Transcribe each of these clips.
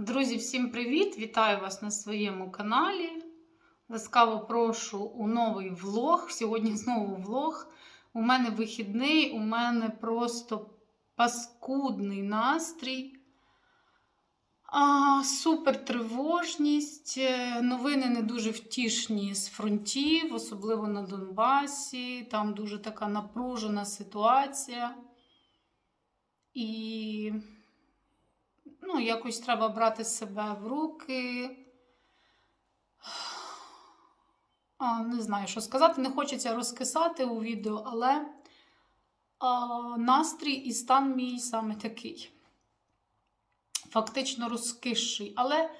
Друзі, всім привіт! Вітаю вас на своєму каналі. Ласкаво прошу у новий влог. Сьогодні знову влог. У мене вихідний, у мене просто паскудний настрій. А, супер тривожність. Е, Новини не дуже втішні з фронтів, особливо на Донбасі. Там дуже така напружена ситуація. І ну, якось треба брати себе в руки. А, не знаю, що сказати. Не хочеться розкисати у відео, але а, настрій і стан мій саме такий. Фактично розкисший. Але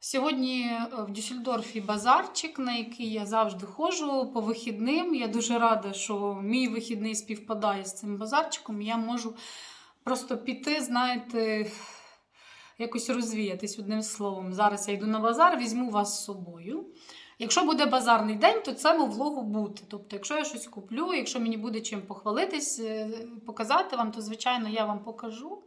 сьогодні е, в Дюссельдорфі базарчик, на який я завжди ходжу по вихідним. Я дуже рада, що мій вихідний співпадає з цим базарчиком. Я можу просто піти, знаєте, якось розвіятись одним словом. Зараз я йду на базар, візьму вас з собою. Якщо буде базарний день, то це влогу бути. Тобто, якщо я щось куплю, якщо мені буде чим похвалитись, е, показати вам, то звичайно я вам покажу.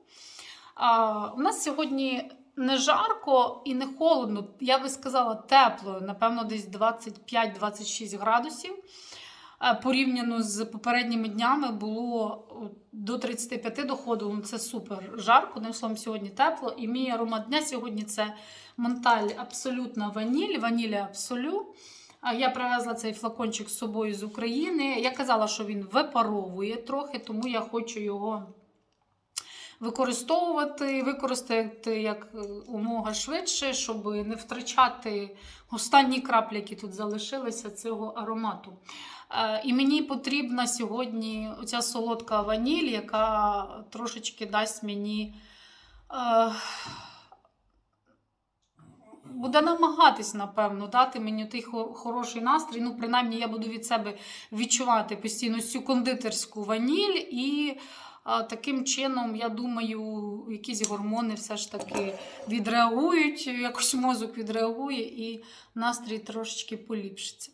А, у нас сьогодні не жарко і не холодно, я би сказала, тепло, напевно, десь 25-26 градусів. Е, Порівняно з попередніми днями було до 35 доходу. Ну, Це супер жарко. не словом, сьогодні тепло. І мій аромат дня сьогодні це Монталь абсолютна ваніль, ваніля абсолю. Я привезла цей флакончик з собою з України. Я казала, що він випаровує трохи, тому я хочу його використовувати, використати як е, умога швидше, щоб не втрачати останні краплі, які тут залишилися цього аромату. Е, І мені потрібна сьогодні оця солодка ваніль, яка трошечки дасть мені. е, Буде намагатись, напевно, дати мені той хороший настрій. Ну, принаймні, я буду від себе відчувати постійно цю кондитерську ваніль, і таким чином, я думаю, якісь гормони все ж таки відреагують, якось мозок відреагує, і настрій трошечки поліпшиться.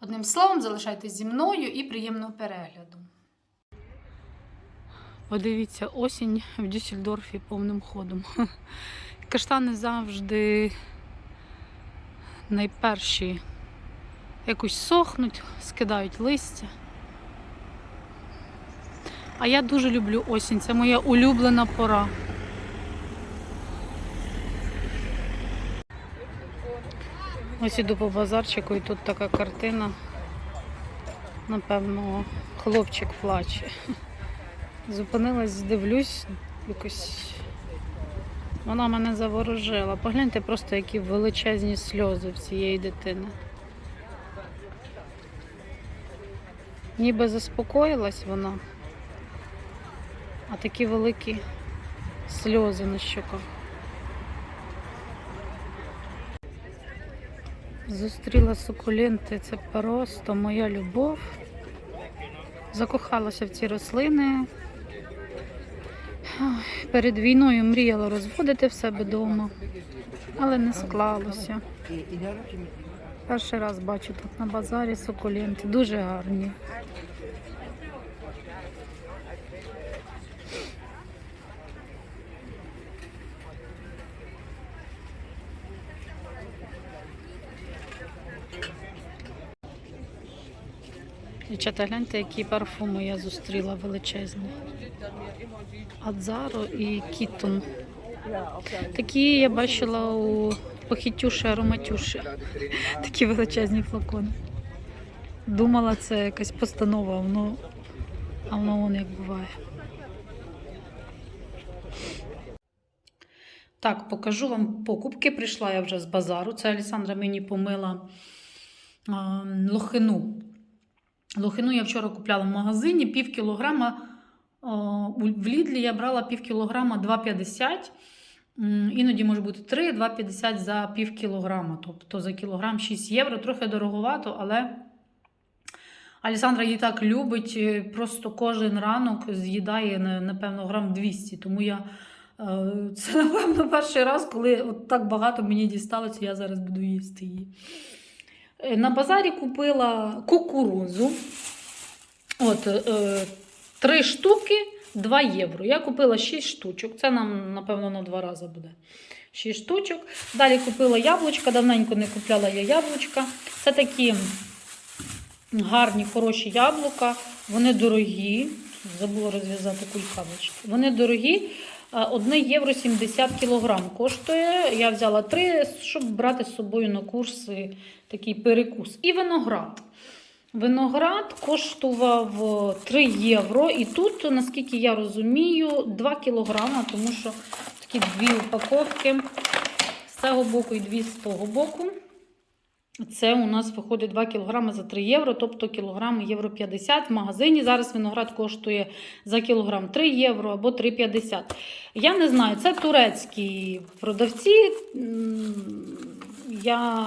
Одним словом, залишайтесь зі мною і приємного перегляду. Подивіться, осінь в Дюссельдорфі повним ходом. Каштани завжди найперші якось сохнуть, скидають листя. А я дуже люблю осінь, це моя улюблена пора. Ось іду по базарчику і тут така картина. Напевно, хлопчик плаче. Зупинилась, дивлюсь, якось вона мене заворожила. Погляньте просто, які величезні сльози в цієї дитини. Ніби заспокоїлась вона, а такі великі сльози на щоках. Зустріла сукуленти, це просто моя любов. Закохалася в ці рослини. Перед війною мріяла розводити в себе вдома, але не склалося. Перший раз бачу тут на базарі сукуленти. Дуже гарні. Дівчата, гляньте, які парфуми я зустріла величезні. Адзаро і Кітон. Такі я бачила у похитюші ароматюші. Такі величезні флакони. Думала, це якась постанова, воно, а воно вон як буває. Так, покажу вам покупки. Прийшла я вже з базару. Це Алісандра мені помила а, лохину. Лохину я вчора купляла в магазині пів кілограма. В Лідлі я брала пів кілограма 2,50. Іноді може бути 3, 2,50 за пів кілограма. Тобто за кілограм 6 євро. Трохи дороговато, але Алісандра її так любить. е, Просто кожен ранок з'їдає, напевно, грам 200. Тому я. е, Це, напевно, перший раз, коли от так багато мені дісталося, я зараз буду їсти її. Е, На базарі купила кукурузу. От, е, три штуки 2 євро. Я купила 6 штучок. Це нам, напевно, на два рази буде. 6 штучок. Далі купила яблучка, давненько не купляла я яблучка. Це такі гарні, хороші яблука. Вони дорогі. Забула розв'язати кулькавички. Вони дорогі. 1 євро 70 кілограм коштує. Я взяла 3, щоб брати з собою на курси такий перекус. І виноград. Виноград коштував 3 євро. І тут, наскільки я розумію, 2 кілограма, тому що такі дві упаковки з цього боку і дві з того боку. Це у нас виходить 2 кг за 3 євро, тобто кілограм євро 50. В магазині зараз виноград коштує за кілограм 3 євро або 3,50. Я не знаю, це турецькі продавці. Я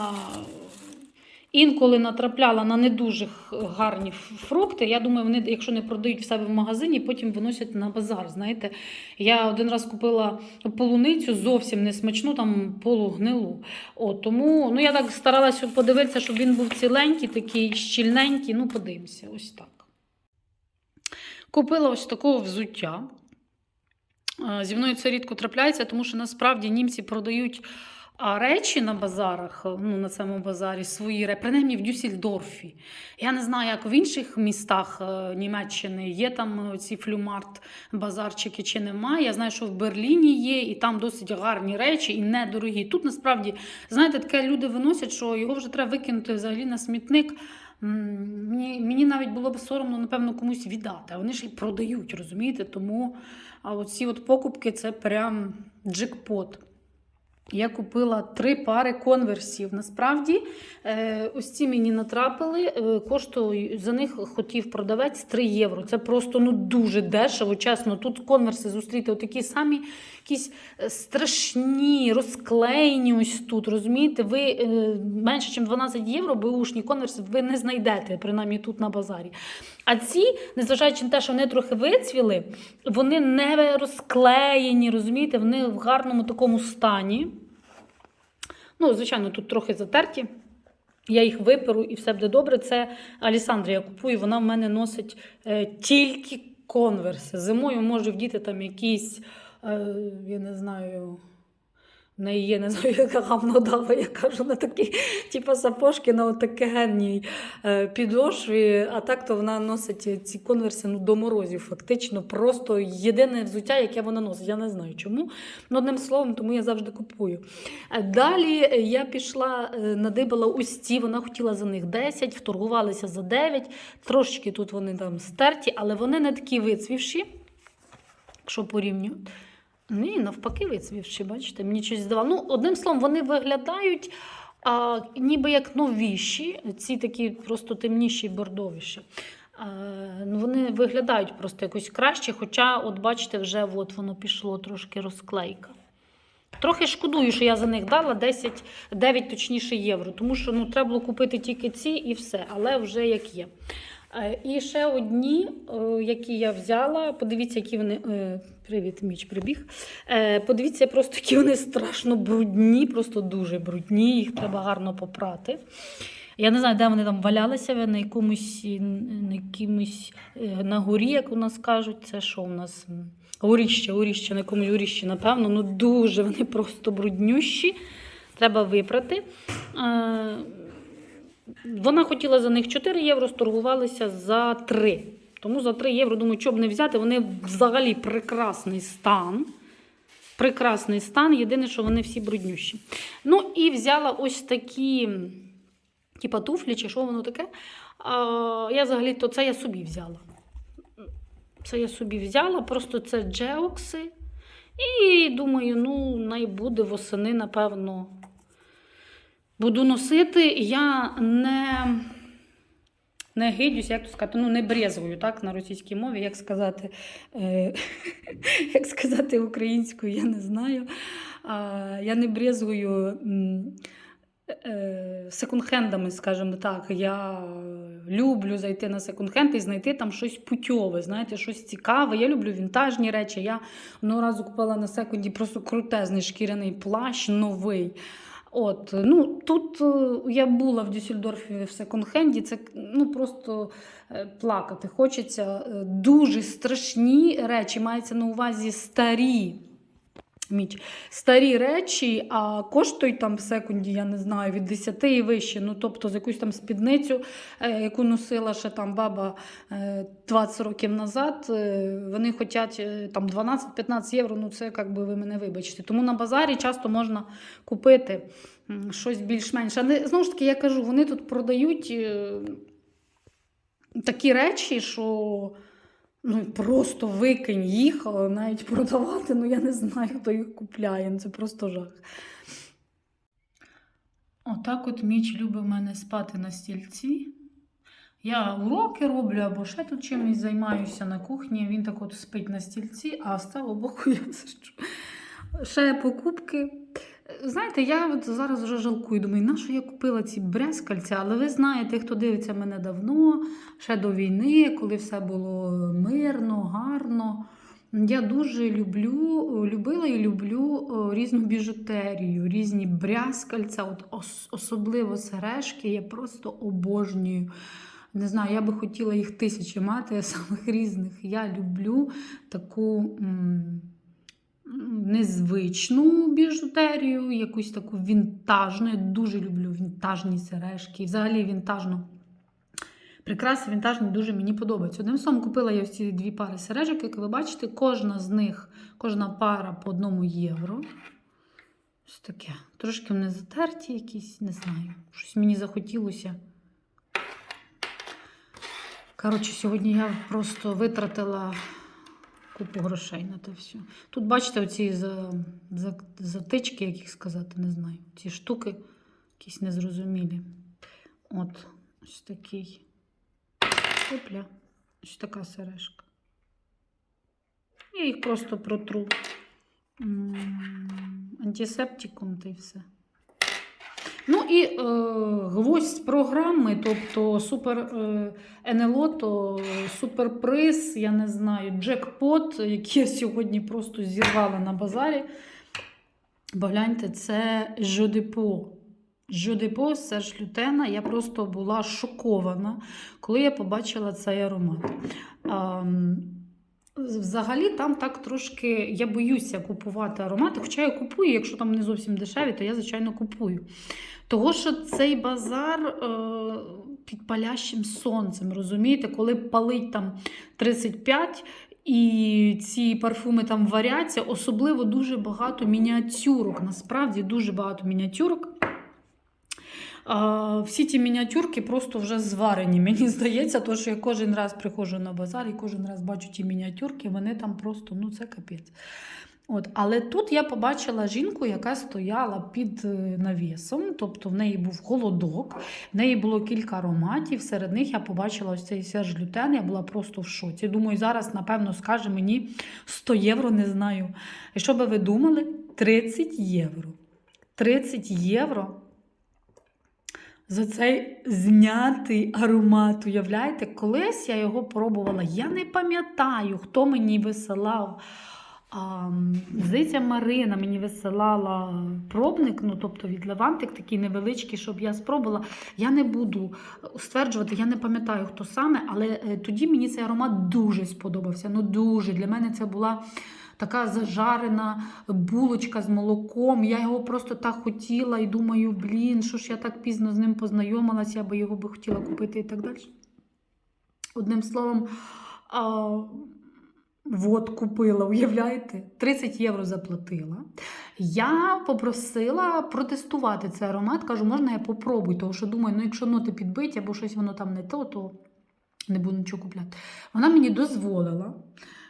інколи натрапляла на не дуже гарні фрукти. Я думаю, вони, якщо не продають в себе в магазині, потім виносять на базар. Знаєте, я один раз купила полуницю зовсім не смачну, там полугнилу. От, тому ну, я так старалася подивитися, щоб він був ціленький, такий щільненький. Ну, подивимося, ось так. Купила ось такого взуття. Е, Зі мною це рідко трапляється, тому що насправді німці продають а, речі на базарах, е, ну, на цьому базарі свої принаймні в Дюссельдорфі. Я не знаю, як в інших містах е, Німеччини є там е, ці флюмарт базарчики чи немає. Я знаю, що в Берліні є, і там досить гарні речі і недорогі. Тут насправді, знаєте, таке люди виносять, що його вже треба викинути взагалі на смітник. Мені, мені навіть було б соромно, напевно, комусь віддати. А вони ж і продають, розумієте? Тому а оці от покупки це прям джекпот. Я купила три пари конверсів. Насправді, е, ось ці мені натрапили. Е, коштує за них хотів продавець 3 євро. Це просто ну дуже дешево. Чесно, тут конверси зустріти такі самі, якісь е, страшні, розклеєні. Ось тут. Розумієте, ви менше, ніж 12 євро беушні конверси ви не знайдете, принаймні тут на базарі. А ці, незважаючи на те, що вони трохи вицвіли, вони не розклеєні, розумієте, вони в гарному такому стані. Ну, звичайно, тут трохи затерті. Я їх виперу і все буде добре. Це Алісандрія купую, вона в мене носить е, тільки конверси. Зимою може вдіти там якісь, е, я не знаю. В неї є, не знаю, яка гамнодава, я кажу, на такі, типу сапожки на отакенній е, підошві, а так то вона носить ці конверси ну, до морозів, фактично. Просто єдине взуття, яке вона носить. Я не знаю чому. Ну, одним словом, тому я завжди купую. Е, Далі е, я пішла, надибала ці, вона хотіла за них 10, вторгувалися за 9. Трошечки тут вони там стерті, але вони не такі вицвівші, якщо порівнювати. Ні, навпаки, вицвівші, бачите, мені щось здавало. Ну, одним словом, вони виглядають а, ніби як новіші, ці такі просто темніші, бордовіші. А, ну, вони виглядають просто якось краще, хоча, от бачите, вже от воно пішло трошки розклейка. Трохи шкодую, що я за них дала 10, 9 точніше євро, тому що ну, треба було купити тільки ці і все, але вже як є. Е, І ще одні, е, які я взяла. Подивіться, які вони. е, Привіт, міч прибіг. Подивіться, просто які вони страшно брудні, просто дуже брудні, їх треба гарно попрати. Я не знаю, де вони там валялися, на якомусь на якомусь е, на горі, як у нас кажуть. Це що у нас? Горіще, горіще, на якомусь горіщі, напевно. Ну дуже вони просто бруднющі. Треба випрати. Вона хотіла за них 4 євро, сторгувалися за 3. Тому за 3 євро, думаю, що б не взяти, вони взагалі прекрасний стан. Прекрасний стан. Єдине, що вони всі бруднющі. Ну і взяла ось такі, типа туфлі, чи що воно таке. А, я взагалі то це я собі взяла. Це я собі взяла, просто це джеокси. І думаю, ну, най буде восени, напевно, буду носити. Я не, не гидюсь, як то сказати, ну, не брезгую так, на російській мові, як сказати, е, як сказати українською, я не знаю. А, я не брезгую. е, Секонд-хендами, скажімо так, я люблю зайти на секонд-хенд і знайти там щось путьове, знаєте, щось цікаве. Я люблю вінтажні речі. Я одного разу купила на секунді просто крутезний шкіряний плащ новий. От, ну, тут е, я була в Дюссельдорфі в секонд-хенді, це ну, просто е, плакати хочеться. Е, Дуже страшні речі, мається на увазі старі. Міч. Старі речі, а коштують там в секунді, я не знаю, від 10 і вище. Ну, тобто, за якусь там спідницю, е, яку носила ще там баба е, 20 років назад, е, вони хочуть е, там 12-15 євро. Ну, це як би ви мене вибачте. Тому на базарі часто можна купити щось більш-менш. Але знову ж таки, я кажу, вони тут продають е, такі речі, що. Ну, просто викинь їх, а навіть продавати, ну я не знаю, хто їх купляє. Ну, Це просто жах. Отак от Міч любить мене спати на стільці. Я уроки роблю або ще тут чимось займаюся на кухні. Він так от спить на стільці, а з цього боку я сиджу. Ще покупки. Знаєте, я от зараз вже жалкую. Думаю, на що я купила ці брязкальця, але ви знаєте, хто дивиться мене давно, ще до війни, коли все було мирно, гарно. Я дуже люблю, любила і люблю різну біжутерію, різні брязкальця, от ос- особливо сережки, я просто обожнюю. Не знаю, я би хотіла їх тисячі мати, самих різних. Я люблю таку м, незвичну біжутерію, якусь таку вінтажну. Я дуже люблю вінтажні сережки. І взагалі вінтажну. Прикраси вінтажні дуже мені подобаються. Одним словом, купила я ці дві пари сережок, як ви бачите, кожна з них, кожна пара по одному євро. Ось таке. Трошки вони затерті якісь, не знаю. Щось мені захотілося. Коротше, сьогодні я просто витратила купу грошей на те все. Тут, бачите, оці за, за, затички, як їх сказати, не знаю. Ці штуки якісь незрозумілі. От, ось такий. Опля. Ось така сережка. Я їх просто протру антисептиком та й все. Ну і е, гвоздь програми, тобто супер е, НЛО, то суперприз, я не знаю, джекпот, який я сьогодні просто зірвала на базарі. Бо гляньте, це Жодепо. Жодепо Серж Лютена. Я просто була шокована, коли я побачила цей аромат. Ам, Взагалі, там так трошки я боюся купувати аромати, хоча я купую, якщо там не зовсім дешеві, то я, звичайно, купую. Того, що цей базар е, під палящим сонцем, розумієте, коли палить там 35 і ці парфуми там варяться, особливо дуже багато мініатюрок. Насправді дуже багато мініатюрок. Всі ті мініатюрки просто вже зварені. Мені здається, то, що я кожен раз приходжу на базар і кожен раз бачу ті мініатюрки, вони там просто, ну це капець. От, але тут я побачила жінку, яка стояла під е, навісом, тобто в неї був холодок, в неї було кілька ароматів. Серед них я побачила ось цей Серж Лютен, я була просто в шоці. Думаю, зараз, напевно, скаже мені 100 євро, не знаю. І що би ви думали? 30 євро. 30 євро за цей знятий аромат. Уявляєте, колись я його пробувала. Я не пам'ятаю, хто мені висилав. А, здається, Марина мені висилала пробник, ну тобто від Левантик такий невеличкий, щоб я спробувала. Я не буду стверджувати, я не пам'ятаю, хто саме, але е, тоді мені цей аромат дуже сподобався. Ну дуже. Для мене це була така зажарена булочка з молоком. Я його просто так хотіла і думаю, блін, що ж я так пізно з ним познайомилася, би його би хотіла купити і так далі. Одним словом, а, от купила, уявляєте? 30 євро заплатила. Я попросила протестувати цей аромат. Кажу, можна я попробую, тому що думаю, ну якщо ноти підбиті або щось воно там не то, то не буду нічого купляти. Вона мені дозволила.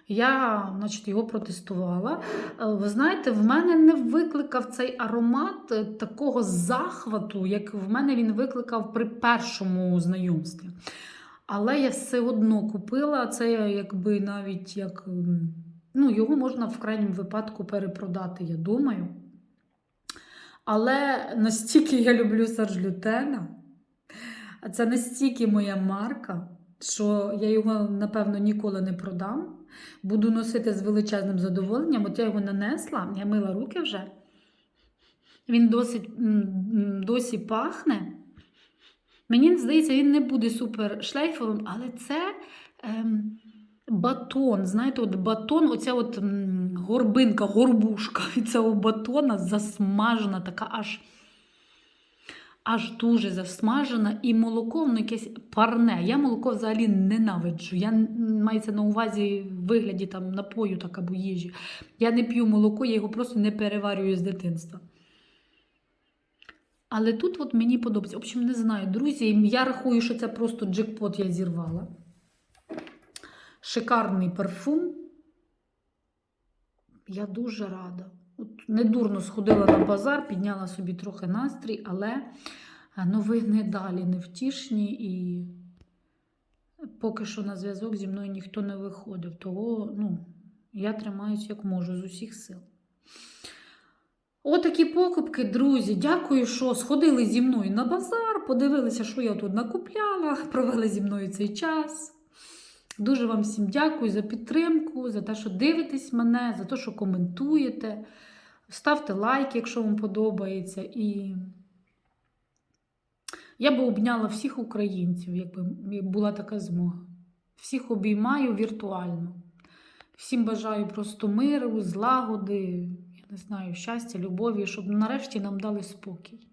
Я, значить, його протестувала. Е, Ви знаєте, в мене не викликав цей аромат е, такого захвату, як в мене він викликав при першому знайомстві. Але я все одно купила це, якби навіть як. Ну, його можна в крайньому випадку перепродати, я думаю. Але настільки я люблю Серж Лютена, це настільки моя марка, що я його, напевно, ніколи не продам. Буду носити з величезним задоволенням. От я його нанесла, я мила руки вже. Він досить досі пахне. Мені здається, він не буде супер шлейфовим, але це ем, батон. Знаєте, от батон, оця от горбинка, горбушка від цього батона засмажена, така аж. Аж дуже засмажена, і молоко воно якесь парне. Я молоко взагалі ненавиджу. Я мається на увазі в вигляді там напою так, або їжі. Я не п'ю молоко, я його просто не переварюю з дитинства. Але тут от мені подобається. В общем, не знаю, друзі, я рахую, що це просто джекпот я зірвала. Шикарний парфум. Я дуже рада. От недурно сходила на базар, підняла собі трохи настрій, але е, новини далі невтішні і поки що на зв'язок зі мною ніхто не виходив. Того ну, я тримаюсь як можу з усіх сил. Отакі покупки, друзі. Дякую, що сходили зі мною на базар, подивилися, що я тут накупляла, провели зі мною цей час. Дуже вам всім дякую за підтримку, за те, що дивитесь мене, за те, що коментуєте. Ставте лайк, якщо вам подобається. І я би обняла всіх українців, якби була така змога. Всіх обіймаю віртуально. Всім бажаю просто миру, злагоди, я не знаю, щастя, любові, щоб нарешті нам дали спокій.